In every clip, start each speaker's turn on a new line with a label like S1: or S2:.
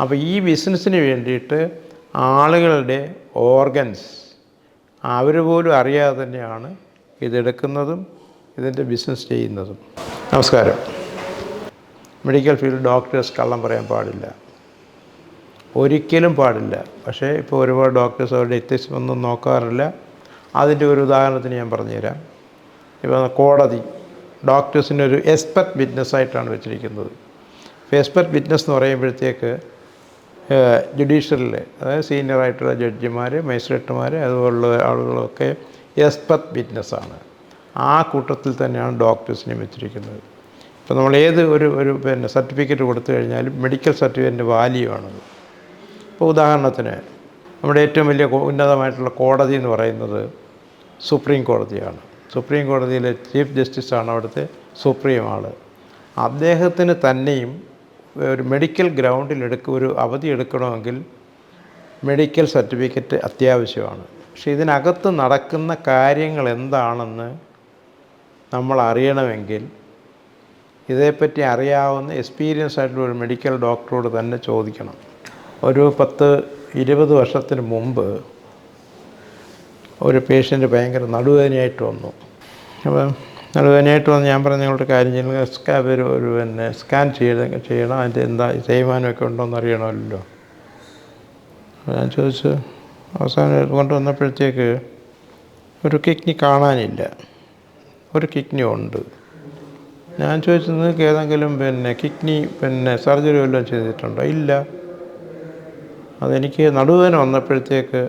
S1: അപ്പോൾ ഈ ബിസിനസ്സിന് വേണ്ടിയിട്ട് ആളുകളുടെ ഓർഗൻസ് അവർ പോലും അറിയാതെ തന്നെയാണ് ഇതെടുക്കുന്നതും ഇതിന്റെ ബിസിനസ് ചെയ്യുന്നതും. നമസ്കാരം. മെഡിക്കൽ ഫീൽഡ് ഡോക്ടേഴ്സ് കള്ളം പറയാൻ പാടില്ല. ഒരിക്കലും പാടില്ല. പക്ഷേ ഇപ്പോൾ ഒരുപാട് ഡോക്ടേഴ്സ് അവരുടെ വ്യത്യസ്തം ഒന്നും നോക്കാറില്ല. അതിന്റെ ഒരു ഉദാഹരണത്തിന് ഞാൻ പറഞ്ഞുതരാം. ഇപ്പോൾ കോടതി ഡോക്ടേഴ്സിന്റെ ഒരു എക്സ്പെർട്ട് ആയിട്ടാണ് വെച്ചിരിക്കുന്നത് എക്സ്പെർട്ട് വിറ്റ്നസ് എന്ന് പറയുമ്പോഴത്തേക്ക് ജുഡീഷ്യറിൽ അതായത് സീനിയർ ആയിട്ടുള്ള ജഡ്ജിമാർ മജിസ്ട്രേറ്റുമാർ അതുപോലുള്ള ആളുകളൊക്കെ എക്സ്പെർട്ട് വിറ്റ്നസ്സാണ് ആ കൂട്ടത്തിൽ തന്നെയാണ് ഡോക്ടേഴ്സിനെ വെച്ചിരിക്കുന്നത്. ഇപ്പോൾ നമ്മൾ ഏത് ഒരു ഒരു പിന്നെ സർട്ടിഫിക്കറ്റ് കൊടുത്തു കഴിഞ്ഞാലും മെഡിക്കൽ സർട്ടിഫിക്കറ്റിന്റെ വാല്യൂ ആണത്. ഇപ്പോൾ ഉദാഹരണത്തിന് നമ്മുടെ ഏറ്റവും വലിയ ഉന്നതമായിട്ടുള്ള കോടതി എന്ന് പറയുന്നത് സുപ്രീം കോടതിയാണ്. സുപ്രീം കോടതിയിലെ ചീഫ് ജസ്റ്റിസാണ് അവിടുത്തെ സുപ്രീം ആൾ അദ്ദേഹത്തിന് തന്നെയും ഒരു മെഡിക്കൽ ഗ്രൗണ്ടിൽ എടുക്കുക ഒരു അവധി എടുക്കണമെങ്കിൽ മെഡിക്കൽ സർട്ടിഫിക്കറ്റ് അത്യാവശ്യമാണ്. പക്ഷേ ഇതിനകത്ത് നടക്കുന്ന കാര്യങ്ങൾ എന്താണെന്ന് നമ്മൾ അറിയണമെങ്കിൽ ഇതേപ്പറ്റി അറിയാവുന്ന എക്സ്പീരിയൻസ് ആയിട്ടുള്ള ഒരു മെഡിക്കൽ ഡോക്ടറോട് തന്നെ ചോദിക്കണം. ഒരു പത്ത് ഇരുപത് വർഷത്തിന് മുമ്പ് ഒരു പേഷ്യന്റ് ഭയങ്കര നടുവേദനയായിട്ട് വന്നു. അപ്പം നടുവേദനയായിട്ട് വന്ന് ഞാൻ പറഞ്ഞ നിങ്ങളുടെ കാര്യം ചെയ്യുന്നത് സ്കാ ഒരു ഒരു പിന്നെ സ്കാൻ ചെയ്ത് ചെയ്യണം. അതിന്റെ എന്താ തേയ്മാനമൊക്കെ ഉണ്ടോ എന്നറിയണമല്ലോ ഞാൻ ചോദിച്ചു അവസാനം കൊണ്ടുവന്നപ്പോഴത്തേക്ക് ഒരു കിഡ്നി കാണാനില്ല. ഒരു കിഡ്നി ഉണ്ട്. ഞാൻ ചോദിച്ചു നിങ്ങൾക്ക് ഏതെങ്കിലും പിന്നെ കിഡ്നി പിന്നെ സർജറി വല്ലതും ചെയ്തിട്ടുണ്ടോ? ഇല്ല. അതെനിക്ക് നടുവേദന വന്നപ്പോഴത്തേക്ക്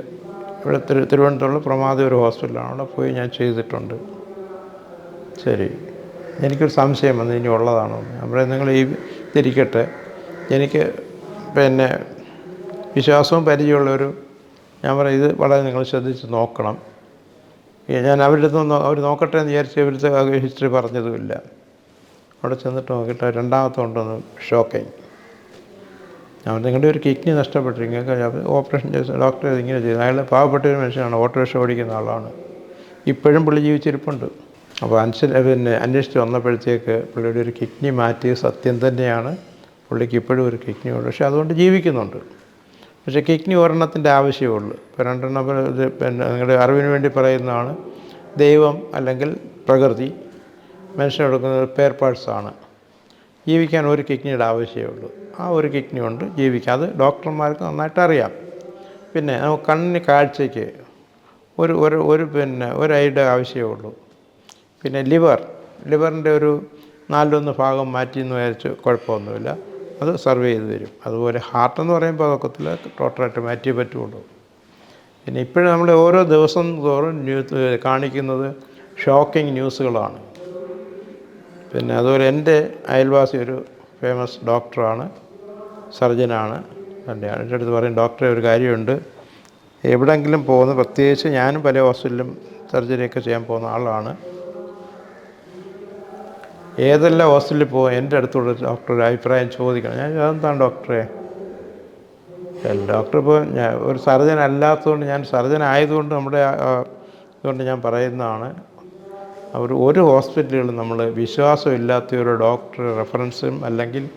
S1: ഇവിടെ തിരു തിരുവനന്തപുരത്തുള്ള പ്രമാദ ഒരു ഹോസ്പിറ്റലാണ് അവിടെ പോയി ഞാൻ ചെയ്തിട്ടുണ്ട്. ശരി. എനിക്കൊരു സംശയം വന്നു ഇനി ഉള്ളതാണോ? അപ്പോൾ നിങ്ങൾ ഈ തിരിക്കട്ടെ എനിക്ക് പിന്നെ വിശ്വാസവും പരിചയമുള്ളൊരു ഞാൻ പറയും ഇത് വളരെ നിങ്ങൾ ശ്രദ്ധിച്ച് നോക്കണം. ഞാൻ അവരുടെ അടുത്ത് അവർ നോക്കട്ടെ എന്ന് വിചാരിച്ച് ഇവരുടെ ഹിസ്റ്ററി പറഞ്ഞതുമില്ല. അവിടെ ചെന്നിട്ട് നോക്കിയിട്ട് രണ്ടാമത്തെ ഉണ്ടെന്ന് ഷോക്കായി. ഞാൻ നിങ്ങളുടെ ഒരു കിഡ്നി നഷ്ടപ്പെട്ടു. നിങ്ങൾക്ക് ഓപ്പറേഷൻ ചെയ്ത് ഡോക്ടർ ഇങ്ങനെ ചെയ്തു. അയാൾ പാവപ്പെട്ട ഒരു മനുഷ്യനാണ് ഓട്ടോറിക്ഷ ഓടിക്കുന്ന ആളാണ്. ഇപ്പോഴും പുള്ളി ജീവിച്ചിരിപ്പുണ്ട്. അപ്പോൾ അനുസരി പിന്നെ അന്വേഷിച്ച് വന്നപ്പോഴത്തേക്ക് പുള്ളിയുടെ ഒരു കിഡ്നി മാറ്റിയ സത്യം തന്നെയാണ്. പുള്ളിക്ക് ഇപ്പോഴും ഒരു കിഡ്നി ഉണ്ട്. പക്ഷേ അതുകൊണ്ട് ജീവിക്കുന്നുണ്ട്. പക്ഷേ കിഡ്നി ഒരെണ്ണത്തിന്റെ ആവശ്യമുള്ളൂ ഇപ്പോൾ രണ്ടെണ്ണം പിന്നെ നിങ്ങളുടെ അറിവിന് വേണ്ടി പറയുന്നതാണ്. ദൈവം അല്ലെങ്കിൽ പ്രകൃതി മനുഷ്യനെടുക്കുന്ന പേർ പാർട്സാണ്. ജീവിക്കാൻ ഒരു കിഡ്നിയുടെ ആവശ്യമേ ഉള്ളൂ. ആ ഒരു കിഡ്നി കൊണ്ട് ജീവിക്കാം. അത് ഡോക്ടർമാർക്ക് നന്നായിട്ട് അറിയാം. പിന്നെ നമുക്ക് കണ്ണിന് കാഴ്ചയ്ക്ക് ഒരു ഒരു ഒരു പിന്നെ ഒരു ഐയുടെ ആവശ്യമേ ഉള്ളൂ. പിന്നെ ലിവർ. ലിവറിന്റെ ഒരു നാലിലൊന്ന് ഭാഗം മാറ്റി എന്ന് വിചാരിച്ച് കുഴപ്പമൊന്നുമില്ല. അത് സർവേ ചെയ്ത് തരും. അതുപോലെ ഹാർട്ടെന്ന് പറയുമ്പോൾ അതൊക്കത്തിൽ ടോട്ടലായിട്ട് മാറ്റി പറ്റുള്ളൂ പിന്നെ ഇപ്പോഴും നമ്മൾ ഓരോ ദിവസം തോറും ന്യൂസ് കാണിക്കുന്നത് ഷോക്കിംഗ് ന്യൂസുകളാണ്. പിന്നെ അതുപോലെ എന്റെ അയൽവാസി ഒരു ഫേമസ് ഡോക്ടറാണ് സർജനാണ് തന്നെയാണ്. എന്റെ അടുത്ത് പറയും ഡോക്ടറെ ഒരു കാര്യമുണ്ട്. എവിടെയെങ്കിലും പോകുന്ന പ്രത്യേകിച്ച് ഞാനും പല ഹോസ്പിറ്റലിലും സർജറിയൊക്കെ ചെയ്യാൻ പോകുന്ന ആളാണ്. ഏതെല്ലാം ഹോസ്പിറ്റലിൽ പോകും? എന്റെ അടുത്തുള്ള ഡോക്ടർ അഭിപ്രായം ചോദിക്കണം. ഞാൻ എന്താണ് ഡോക്ടറെ? ഡോക്ടർ ഇപ്പോൾ ഞാൻ ഒരു സർജൻ അല്ലാത്തതുകൊണ്ട് ഞാൻ സർജൻ ആയതുകൊണ്ട് നമ്മുടെ ഇതുകൊണ്ട് ഞാൻ പറയുന്നതാണ് അവർ ഒരു ഹോസ്പിറ്റലുകളും നമ്മൾ വിശ്വാസമില്ലാത്ത ഒരു ഡോക്ടർ റെഫറൻസും അല്ലെങ്കിൽ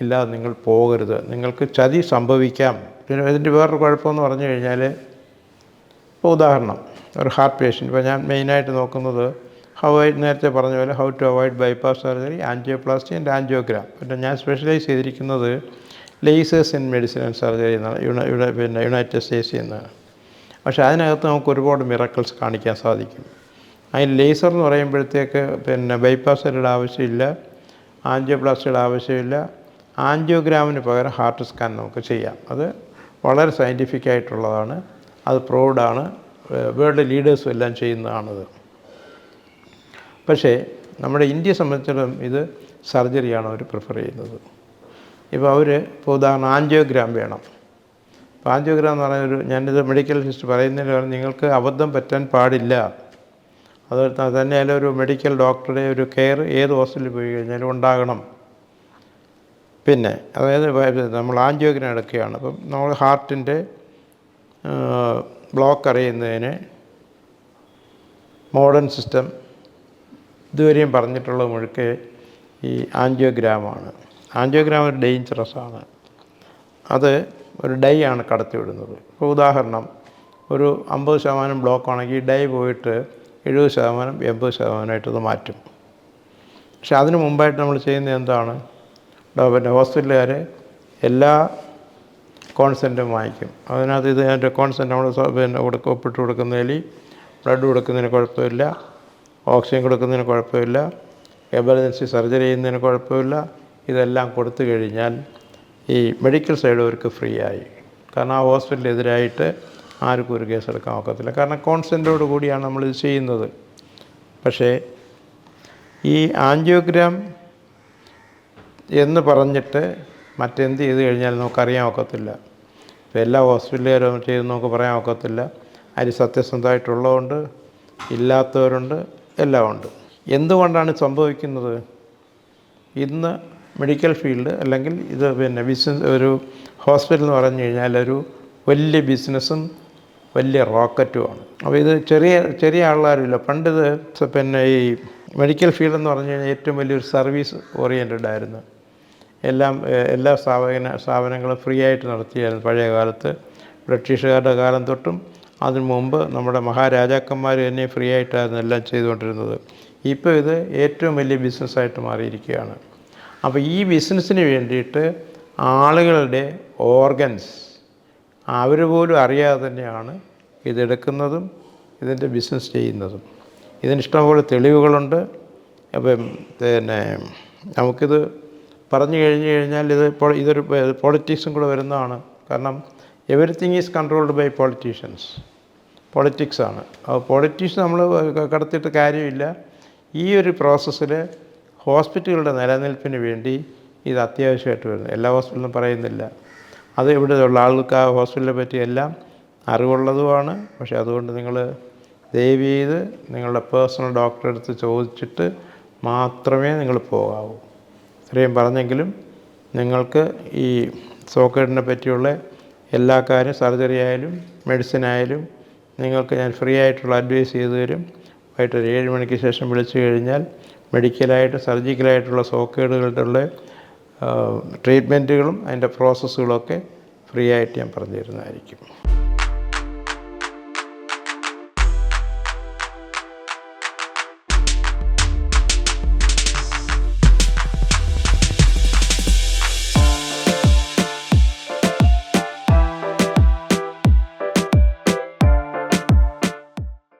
S1: ഇല്ലാതെ നിങ്ങൾ പോകരുത്. നിങ്ങൾക്ക് ചതി സംഭവിക്കാം. പിന്നെ ഇതിന്റെ വേറൊരു കുഴപ്പമെന്ന് പറഞ്ഞു കഴിഞ്ഞാൽ ഇപ്പോൾ ഉദാഹരണം ഒരു ഹാർട്ട് പേഷ്യന്റ്. ഇപ്പോൾ ഞാൻ മെയിനായിട്ട് നോക്കുന്നത് ഹൗ നേരത്തെ പറഞ്ഞ പോലെ how to avoid bypass surgery angioplasty and angiogram പിന്നെ ഞാൻ സ്പെഷ്യലൈസ് ചെയ്തിരിക്കുന്നത് lasers in medicine and surgery എന്നാണ്. പിന്നെ യുണൈറ്റഡ് സ്റ്റേറ്റ്സിൽ നിന്നാണ് പക്ഷേ അതിനകത്ത് നമുക്ക് ഒരുപാട് മിറക്കിൾസ് കാണിക്കാൻ സാധിക്കും. അതിൽ ലേസർ എന്ന് പറയുമ്പോഴത്തേക്ക് പിന്നെ ബൈപ്പാസ് സർജറിയുടെ ആവശ്യമില്ല ആൻജിയോപ്ലാസ്റ്റിയുടെ ആവശ്യമില്ല. ആൻജിയോഗ്രാമിന് പകരം ഹാർട്ട് സ്കാൻ നമുക്ക് ചെയ്യാം. അത് വളരെ സയന്റിഫിക് ആയിട്ടുള്ളതാണ്. അത് പ്രൗഡാണ് വേൾഡ് ലീഡേഴ്സും എല്ലാം ചെയ്യുന്നതാണത്. പക്ഷേ നമ്മുടെ ഇന്ത്യയെ സംബന്ധിച്ചിടത്തോളം ഇത് സർജറിയാണ് അവർ പ്രിഫർ ചെയ്യുന്നത്. ഇപ്പോൾ അവർ ഇപ്പോൾ ഉദാഹരണം ആൻജിയോഗ്രാം വേണം. അപ്പോൾ ആൻജിയോഗ്രാം എന്ന് പറഞ്ഞൊരു ഞാനിത് മെഡിക്കൽ ഹിസ്റ്ററി പറയുന്നതിന് കാരണം നിങ്ങൾക്ക് അബദ്ധം പറ്റാൻ പാടില്ല. അത് തന്നെയല്ല ഒരു മെഡിക്കൽ ഡോക്ടറുടെ ഒരു കെയർ ഏത് ഹോസ്പിറ്റലിൽ പോയി കഴിഞ്ഞാലും ഉണ്ടാകണം. പിന്നെ അതായത് നമ്മൾ ആൻജിയോഗ്രാം എടുക്കുകയാണ്. അപ്പം നമ്മൾ ഹാർട്ടിന്റെ ബ്ലോക്ക് അറിയുന്നതിന് മോഡേൺ സിസ്റ്റം ഇതുവരെയും പറഞ്ഞിട്ടുള്ള മുഴുക്കെ ഈ ആൻജിയോഗ്രാമാണ്. ആൻജിയോഗ്രാം ഒരു ഡേഞ്ചറസ് ആണ്. അത് ഒരു ഡൈ ആണ് കടത്തിവിടുന്നത് ഇപ്പോൾ ഉദാഹരണം ഒരു അമ്പത് ശതമാനം ബ്ലോക്ക് ആണെങ്കിൽ ഡൈ പോയിട്ട് എഴുപത് ശതമാനം എൺപത് ശതമാനമായിട്ട് അത് മാറ്റും. പക്ഷെ അതിന് മുമ്പായിട്ട് നമ്മൾ ചെയ്യുന്നത് എന്താണ്? പിന്നെ ഹോസ്പിറ്റലുകാർ എല്ലാ കോൺസെന്റും വാങ്ങിക്കും. അതിനകത്ത് ഇത് അതിന്റെ കോൺസെന്റ് നമ്മൾ പിന്നെ കൊടുക്ക ഒപ്പിട്ട് കൊടുക്കുന്നതിൽ ബ്ലഡ് കൊടുക്കുന്നതിന് കുഴപ്പമില്ല. ഓക്സിജൻ കൊടുക്കുന്നതിന് കുഴപ്പമില്ല. എമർജൻസി സർജറി ചെയ്യുന്നതിന് കുഴപ്പമില്ല. ഇതെല്ലാം കൊടുത്തു കഴിഞ്ഞാൽ ഈ മെഡിക്കൽ സൈഡ് അവർക്ക് ഫ്രീ ആയി. കാരണം ആ ഹോസ്പിറ്റലിനെതിരായിട്ട് ആർക്കും ഒരു കേസ് എടുക്കാൻ ഒക്കത്തില്ല. കാരണം കോൺസെന്റോട് കൂടിയാണ് നമ്മളിത് ചെയ്യുന്നത്. പക്ഷേ ഈ ആൻജിയോഗ്രാം എന്ന് പറഞ്ഞിട്ട് മറ്റെന്ത് ചെയ്ത് കഴിഞ്ഞാൽ നമുക്കറിയാൻ ഒക്കത്തില്ല. ഇപ്പോൾ എല്ലാ ഹോസ്പിറ്റലുകാരും ചെയ്ത് നമുക്ക് പറയാൻ ഒക്കത്തില്ല. അതിൽ സത്യസന്ധമായിട്ടുള്ളതുണ്ട് ഇല്ലാത്തവരുണ്ട്. എല്ലാം ഉണ്ട്. എന്തുകൊണ്ടാണ് സംഭവിക്കുന്നത്? ഇന്ന് മെഡിക്കൽ ഫീൽഡ് അല്ലെങ്കിൽ ഇത് പിന്നെ ബിസിനസ് ഒരു ഹോസ്പിറ്റൽ എന്ന് പറഞ്ഞു കഴിഞ്ഞാൽ ഒരു വലിയ ബിസിനസ്സും വലിയ റോക്കറ്റുമാണ് അപ്പോൾ ഇത് ചെറിയ ചെറിയ ആൾക്കാരുമില്ല പണ്ട് ഇത് പിന്നെ ഈ മെഡിക്കൽ ഫീൽഡ് എന്ന് പറഞ്ഞു കഴിഞ്ഞാൽ ഏറ്റവും വലിയൊരു സർവീസ് ഓറിയന്റഡ് ആയിരുന്നു. എല്ലാം എല്ലാ സ്ഥാപന സ്ഥാപനങ്ങളും ഫ്രീ ആയിട്ട് നടത്തിയായിരുന്നു പഴയ കാലത്ത് ബ്രിട്ടീഷുകാരുടെ കാലം തൊട്ടും അതിനു മുമ്പ് നമ്മുടെ മഹാരാജാക്കന്മാർ തന്നെ ഫ്രീ ആയിട്ടായിരുന്നു എല്ലാം ചെയ്തുകൊണ്ടിരുന്നത്. ഇപ്പോൾ ഇത് ഏറ്റവും വലിയ ബിസിനസ്സായിട്ട് മാറിയിരിക്കുകയാണ്. അപ്പോൾ ഈ ബിസിനസ്സിന് വേണ്ടിയിട്ട് ആളുകളുടെ ഓർഗൻസ് അവർ പോലും അറിയാതെ തന്നെയാണ് ഇതെടുക്കുന്നതും ഇതിന്റെ ബിസിനസ് ചെയ്യുന്നതും. ഇതിന് ഇഷ്ടംപോലെ തെളിവുകളുണ്ട്. അപ്പം പിന്നെ നമുക്കിത് പറഞ്ഞു കഴിഞ്ഞു കഴിഞ്ഞാൽ ഇത് ഇതൊരു പൊളിറ്റിക്സും കൂടെ വരുന്നതാണ്. കാരണം everything is controlled by politicians പൊളിറ്റിക്സാണ് politics നമ്മൾ കടത്തിയിട്ട് കാര്യമില്ല. ഈ ഒരു പ്രോസസ്സിൽ ഹോസ്പിറ്റലുകളുടെ നിലനിൽപ്പിന് വേണ്ടി ഇത് അത്യാവശ്യമായിട്ട് വരുന്നു. എല്ലാ ഹോസ്പിറ്റലും പറയുന്നില്ല. അത് ഇവിടെ ഉള്ള ആൾക്ക് ആ ഹോസ്പിറ്റലിനെ പറ്റി എല്ലാം അറിവുള്ളതുമാണ്. പക്ഷേ അതുകൊണ്ട് നിങ്ങൾ ദയവ് ചെയ്ത് നിങ്ങളുടെ പേഴ്സണൽ ഡോക്ടറെ അടുത്ത് ചോദിച്ചിട്ട് മാത്രമേ നിങ്ങൾ പോകാവൂ. ഇത്രയും പറഞ്ഞെങ്കിലും നിങ്ങൾക്ക് ഈ സോക്കേഡിനെ പറ്റിയുള്ള എല്ലാ കാര്യം സർജറി ആയാലും മെഡിസിൻ ആയാലും നിങ്ങൾക്ക് ഞാൻ ഫ്രീ ആയിട്ടുള്ള അഡ്വൈസ് ചെയ്തു തരും. വൈകിട്ട് ഒരു ഏഴ് മണിക്ക് ശേഷം വിളിച്ചു കഴിഞ്ഞാൽ മെഡിക്കലായിട്ട് സർജിക്കലായിട്ടുള്ള സോക്കേടുകളുടെ ട്രീറ്റ്മെന്റുകളും അതിന്റെ പ്രോസസ്സുകളൊക്കെ ഫ്രീ ആയിട്ട് ഞാൻ പറഞ്ഞു തരുന്നതായിരിക്കും